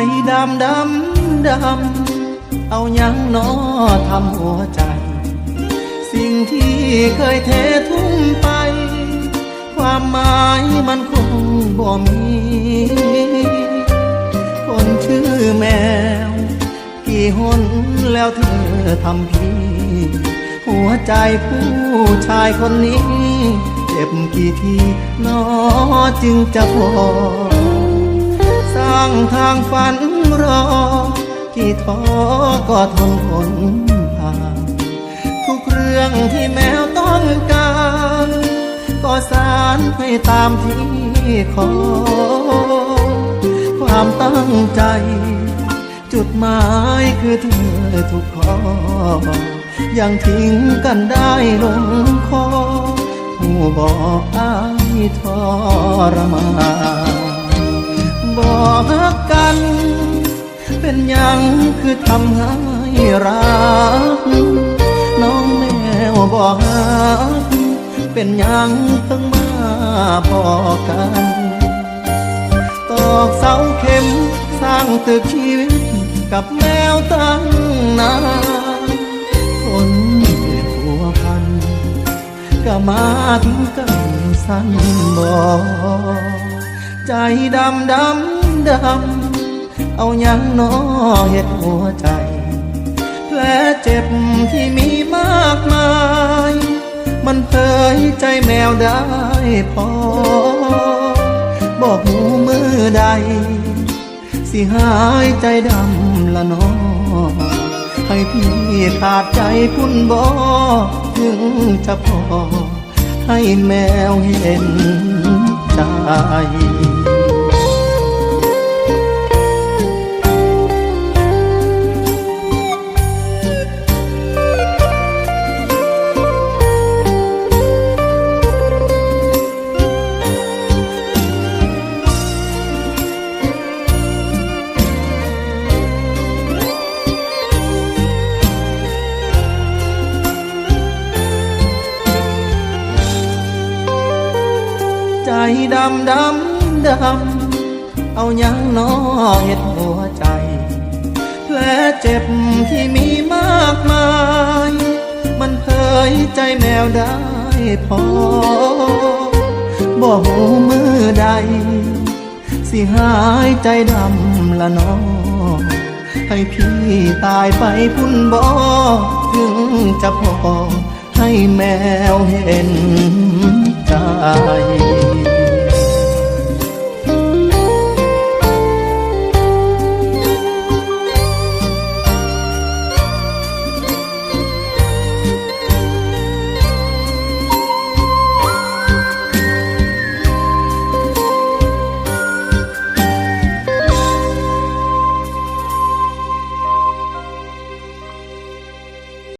ดำดำดำ เอายังนอทำหัวใจ สิ่งที่เคยเททุ่มไป ความหมายมันคงบ่มี คนชื่อแมว กี่หนแล้วเธอทำพี่ หัวใจผู้ชายคนนี้ เจ็บกี่ทีนอจึงจะพอ สร้างทางฝันรอกี่ท้อก็ทนทนผ่านทุกเรื่องที่แมวต้องการ ก็สารให้ตามที่ขอ ความตั้งใจ จุดหมายคือเธอทุกข้อยังทิ้งกันได้ลงคอผู้บอกอ้ายทรมาน บอกฮักกัน เป็นยังคือทำให้รัก น้องแมวบอกฮัก เป็นยังเพิ่งมาบอกกัน ตอกเสาเข็มสร้างตึกชีวิตกับแมวตั้งนานคนเกิดผัวพันก็มาถึงกันสั้นบอกใจดำดำ ดำ เอายังนอเห็ดหัวใจ แผลเจ็บที่มีมากมาย มันเผยใจแมวได้พอ บอกหูมือใด สิหายใจดำละน้อให้พี่ขาดใจพุ่นบอถึงจะพอให้แมวเห็นใจ ดำดำดำ เอายังน้อเห็ดหัวใจ แผลเจ็บที่มีมากมาย มันเผยใจแมวได้พอบอกหูมือใด สิหายใจดำละน้อให้พี่ตายไปพุ่นบอถึงจะพอให้แมวเห็นใจ